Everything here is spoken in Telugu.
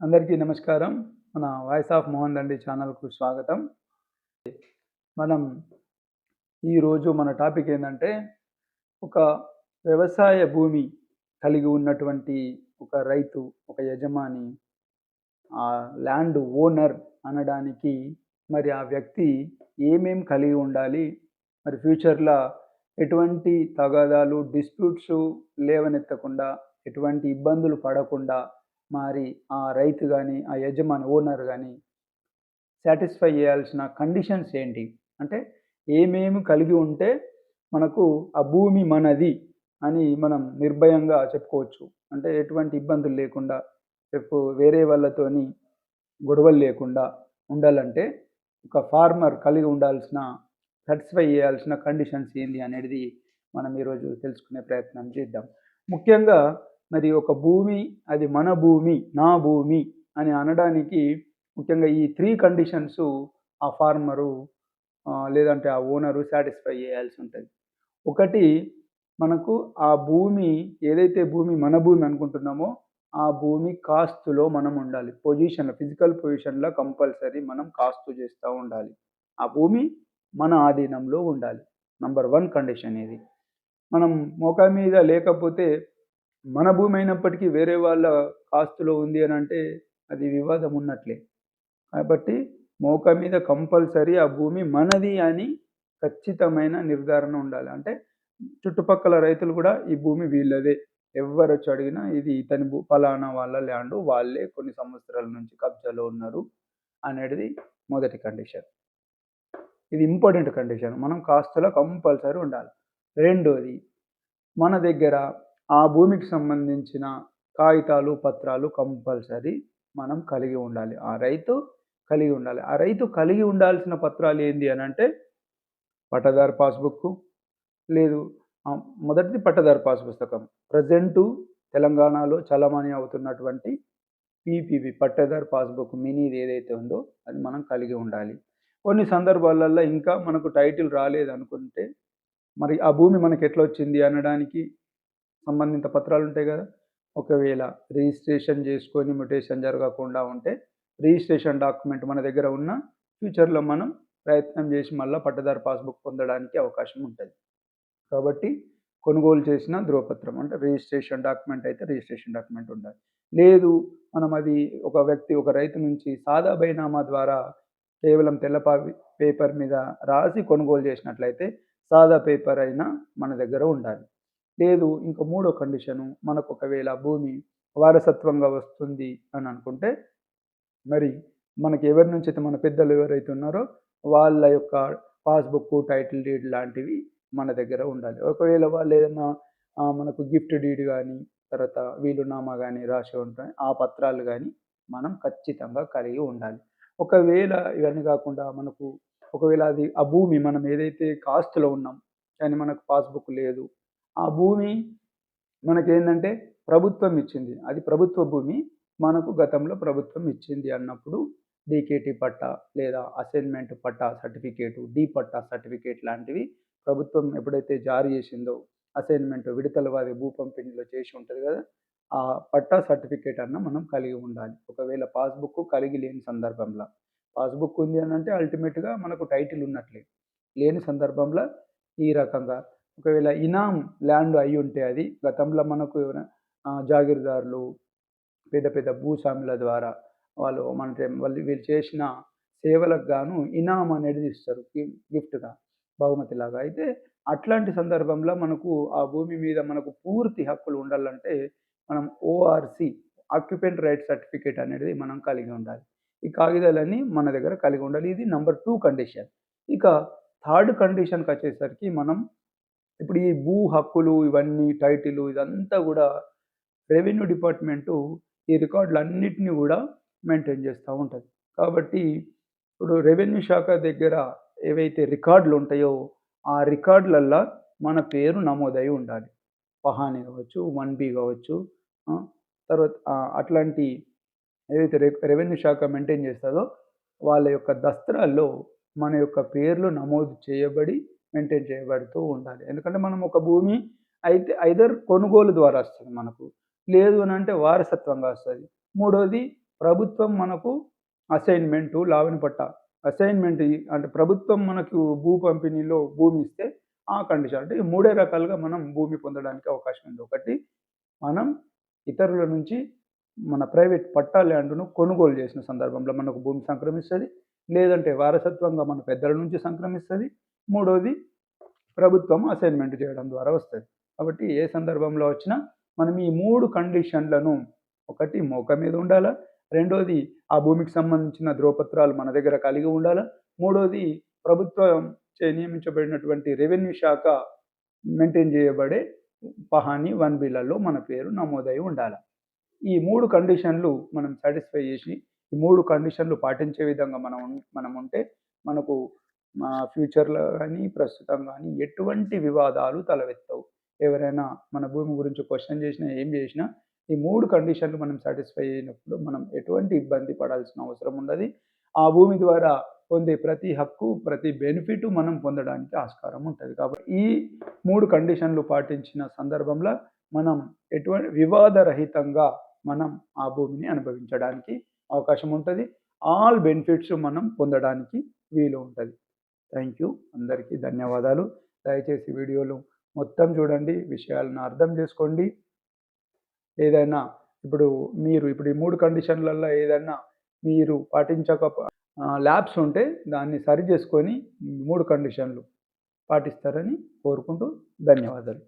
అందరికీ నమస్కారం. మన వాయిస్ ఆఫ్ మోహన్ దండి ఛానల్కు స్వాగతం. మనం ఈరోజు మన టాపిక్ ఏంటంటే ఒక వ్యవసాయ భూమి కలిగి ఉన్నటువంటి ఒక రైతు ఒక యజమాని ఆ ల్యాండ్ ఓనర్ అనడానికి మరి ఆ వ్యక్తి ఏమేం కలిగి ఉండాలి మరి ఫ్యూచర్లో ఎటువంటి తగాదాలు డిస్ప్యూట్స్ లేవనెత్తకుండా ఎటువంటి ఇబ్బందులు పడకుండా మరి ఆ రైతు కానీ ఆ యజమాని ఓనర్ కానీ సాటిస్ఫై చేయాల్సిన కండిషన్స్ ఏంటి? అంటే ఏమేమి కలిగి ఉంటే మనకు ఆ భూమి మనది అని మనం నిర్భయంగా చెప్పుకోవచ్చు. అంటే ఎటువంటి ఇబ్బందులు లేకుండా రేపు వేరే వాళ్ళతోని గొడవలు లేకుండా ఉండాలంటే ఒక ఫార్మర్ కలిగి ఉండాల్సిన సాటిస్ఫై చేయాల్సిన కండిషన్స్ ఏంటి అనేది మనం ఈరోజు తెలుసుకునే ప్రయత్నం చేద్దాం. ముఖ్యంగా మరి ఒక భూమి అది మన భూమి నా భూమి అని అనడానికి ముఖ్యంగా ఈ త్రీ కండిషన్స్ ఆ ఫార్మరు లేదంటే ఆ ఓనరు సాటిస్ఫై చేయాల్సి ఉంటుంది. ఒకటి మనకు ఆ భూమి ఏదైతే భూమి మన భూమి అనుకుంటున్నామో ఆ భూమి కాస్తులో మనం ఉండాలి. పొజిషన్లో ఫిజికల్ పొజిషన్లో కంపల్సరీ మనం కాస్తు చేస్తూ ఉండాలి. ఆ భూమి మన ఆధీనంలో ఉండాలి. నంబర్ వన్ కండిషన్ ఇది. మనం మోకా మీద లేకపోతే మన భూమి అయినప్పటికీ వేరే వాళ్ళ ఆస్తులో ఉంది అని అంటే అది వివాదం ఉన్నట్లే. కాబట్టి మోక మీద కంపల్సరీ ఆ భూమి మనది అని ఖచ్చితమైన నిర్ధారణ ఉండాలి. అంటే చుట్టుపక్కల రైతులు కూడా ఈ భూమి వీళ్ళదే. ఎవరు వచ్చి అడిగినా ఇది ఇతని భూ ఫలానా వాళ్ళ ల్యాండ్ వాళ్ళే కొన్ని సంవత్సరాల నుంచి కబ్జాలో ఉన్నారు అనేది మొదటి కండిషన్. ఇది ఇంపార్టెంట్ కండిషన్. మనం కాస్తులో కంపల్సరీ ఉండాలి. రెండోది మన దగ్గర ఆ భూమికి సంబంధించిన కాగితాలు పత్రాలు కంపల్సరీ మనం కలిగి ఉండాలి. ఆ రైతు కలిగి ఉండాలి. ఆ రైతు కలిగి ఉండాల్సిన పత్రాలు ఏంటి అని అంటే పట్టదారు పాస్బుక్ లేదు. మొదటిది పట్టదారు పాస్ పుస్తకం. ప్రజెంటు తెలంగాణలో చలామణి అవుతున్నటువంటి పీపీవి పట్టదారు పాస్బుక్ మినీది ఏదైతే ఉందో అది మనం కలిగి ఉండాలి. కొన్ని సందర్భాలలో ఇంకా మనకు టైటిల్ రాలేదనుకుంటే మరి ఆ భూమి మనకి ఎట్లా వచ్చింది అనడానికి సంబంధిత పత్రాలు ఉంటాయి కదా? ఒకవేళ రిజిస్ట్రేషన్ చేసుకొని మ్యూటేషన్ జరగకుండా ఉంటే రిజిస్ట్రేషన్ డాక్యుమెంట్ మన దగ్గర ఉన్న ఫ్యూచర్లో మనం ప్రయత్నం చేసి మళ్ళీ పట్టదారు పాస్బుక్ పొందడానికి అవకాశం ఉంటుంది. కాబట్టి కొనుగోలు చేసిన ధృవపత్రం అంటే రిజిస్ట్రేషన్ డాక్యుమెంట్ అయితే రిజిస్ట్రేషన్ డాక్యుమెంట్ ఉండాలి. లేదు మనం అది ఒక వ్యక్తి ఒక రైతు నుంచి సాదా బైనామా ద్వారా కేవలం తెల్లపా పేపర్ మీద రాసి కొనుగోలు చేసినట్లయితే సాదా పేపర్ అయినా మన దగ్గర ఉండాలి. లేదు ఇంకా మూడో కండిషను మనకు ఒకవేళ భూమి వారసత్వంగా వస్తుంది అని అనుకుంటే మరి మనకి ఎవరి నుంచి అయితే మన పెద్దలు ఎవరైతే ఉన్నారో వాళ్ళ యొక్క పాస్బుక్ టైటిల్ డీడ్ లాంటివి మన దగ్గర ఉండాలి. ఒకవేళ వాళ్ళు ఏదైనా మనకు గిఫ్ట్ డీడ్ కానీ తర్వాత వీలునామా కానీ రాసి ఉంటాయి ఆ పత్రాలు కానీ మనం ఖచ్చితంగా కలిగి ఉండాలి. ఒకవేళ ఇవన్నీ కాకుండా మనకు ఒకవేళ అది ఆ భూమి మనం ఏదైతే కాస్ట్లో ఉన్నాం కానీ మనకు పాస్బుక్ లేదు ఆ భూమి మనకేందంటే ప్రభుత్వం ఇచ్చింది. అది ప్రభుత్వ భూమి మనకు గతంలో ప్రభుత్వం ఇచ్చింది అన్నప్పుడు డీకేటీ పట్టా లేదా అసైన్మెంట్ పట్టా సర్టిఫికేటు డి పట్టా సర్టిఫికేట్ లాంటివి ప్రభుత్వం ఎప్పుడైతే జారీ చేసిందో అసైన్మెంట్ విడతల వారి భూ పంపిణీలో చేసి ఉంటుంది కదా ఆ పట్టా సర్టిఫికేట్ అన్న మనం కలిగి ఉండాలి. ఒకవేళ పాస్బుక్ కలిగి లేని సందర్భంలో. పాస్బుక్ ఉంది అని అంటే అల్టిమేట్గా మనకు టైటిల్ ఉన్నట్లే. లేని సందర్భంలో ఈ రకంగా ఒకవేళ ఇనాం ల్యాండ్ అయి ఉంటే అది గతంలో మనకు జాగీర్దారులు పెద్ద పెద్ద భూస్వాముల ద్వారా వాళ్ళు మన వాళ్ళు వీళ్ళు చేసిన సేవలకు గాను ఇనాం అనేది ఇస్తారు గిఫ్ట్గా బహుమతిలాగా అయితే అట్లాంటి సందర్భంలో మనకు ఆ భూమి మీద మనకు పూర్తి హక్కులు ఉండాలంటే మనం ఓఆర్సి ఆక్యుపెంట్ రైట్ సర్టిఫికేట్ అనేది మనం కలిగి ఉండాలి. ఈ కాగితాలన్నీ మన దగ్గర కలిగి ఉండాలి. ఇది నెంబర్ టూ కండిషన్. ఇక థర్డ్ కండిషన్కి వచ్చేసరికి మనం ఇప్పుడు ఈ భూ హక్కులు ఇవన్నీ టైటిల్ ఇదంతా కూడా రెవెన్యూ డిపార్ట్మెంటు ఈ రికార్డులన్నిటినీ కూడా మెయింటైన్ చేస్తూ ఉంటుంది. కాబట్టి ఇప్పుడు రెవెన్యూ శాఖ దగ్గర ఏవైతే రికార్డులు ఉంటాయో ఆ రికార్డులల్లో మన పేరు నమోదై ఉండాలి. పహాని కావచ్చు వన్ బి కావచ్చు తర్వాత అట్లాంటి ఏదైతే రెవెన్యూ శాఖ మెయింటైన్ చేస్తుందో వాళ్ళ యొక్క దస్త్రాల్లో మన యొక్క పేర్లు నమోదు చేయబడి మెయింటైన్ చేయబడుతూ ఉండాలి. ఎందుకంటే మనం ఒక భూమి అయితే ఐదర్ కొనుగోలు ద్వారా వస్తుంది మనకు. లేదు అని అంటే వారసత్వంగా వస్తుంది. మూడోది ప్రభుత్వం మనకు అసైన్మెంటు లావని పట్ట అసైన్మెంట్ అంటే ప్రభుత్వం మనకు భూ పంపిణీలో భూమి ఇస్తే ఆ కండిషన్. అంటే ఈ మూడే రకాలుగా మనం భూమి పొందడానికి అవకాశం ఉంది. ఒకటి మనం ఇతరుల నుంచి మన ప్రైవేట్ పట్టా ల్యాండ్ను కొనుగోలు చేసిన సందర్భంలో మనకు భూమి సంక్రమిస్తుంది. లేదంటే వారసత్వంగా మన పెద్దల నుంచి సంక్రమిస్తుంది. మూడోది ప్రభుత్వం అసైన్మెంట్ చేయడం ద్వారా వస్తుంది. కాబట్టి ఏ సందర్భంలో వచ్చినా మనం ఈ మూడు కండిషన్లను ఒకటి మోక మీద ఉండాలా? రెండోది ఆ భూమికి సంబంధించిన ధ్రువపత్రాలు మన దగ్గర కలిగి ఉండాలా? మూడోది ప్రభుత్వం చే నియమించబడినటువంటి రెవెన్యూ శాఖ మెయింటైన్ చేయబడే పహాని వన్ బిల్లలో మన పేరు నమోదై ఉండాలి? ఈ మూడు కండిషన్లు మనం సాటిస్ఫై చేసి ఈ మూడు కండిషన్లు పాటించే విధంగా మనం మనం ఉంటే మనకు మా ఫ్యూచర్లో కానీ ప్రస్తుతం కానీ ఎటువంటి వివాదాలు తలవెత్తవు ఎవరైనా మన భూమి గురించి క్వశ్చన్ చేసినా ఏం చేసినా ఈ మూడు కండిషన్లు మనం సాటిస్ఫై అయినప్పుడు మనం ఎటువంటి ఇబ్బంది పడాల్సిన అవసరం ఉండదు. ఆ భూమి ద్వారా పొందే ప్రతి హక్కు ప్రతి బెనిఫిట్ మనం పొందడానికి ఆస్కారం ఉంటుంది. కాబట్టి ఈ మూడు కండిషన్లు పాటించిన సందర్భంలో మనం ఎటువంటి వివాదరహితంగా మనం ఆ భూమిని అనుభవించడానికి అవకాశం ఉంటుంది. ఆల్ బెనిఫిట్స్ మనం పొందడానికి వీలు ఉంటుంది. Thank you. అందరికీ ధన్యవాదాలు. దయచేసి వీడియోలు మొత్తం చూడండి. విషయాలను అర్థం చేసుకోండి. ఏదైనా ఇప్పుడు మీరు ఇప్పుడు ఈ మూడు కండిషన్లలో ఏదైనా మీరు పాటించక ల్యాబ్స్ ఉంటే దాన్ని సరి చేసుకొని మూడు కండిషన్లు పాటిస్తారని కోరుకుంటూ ధన్యవాదాలు.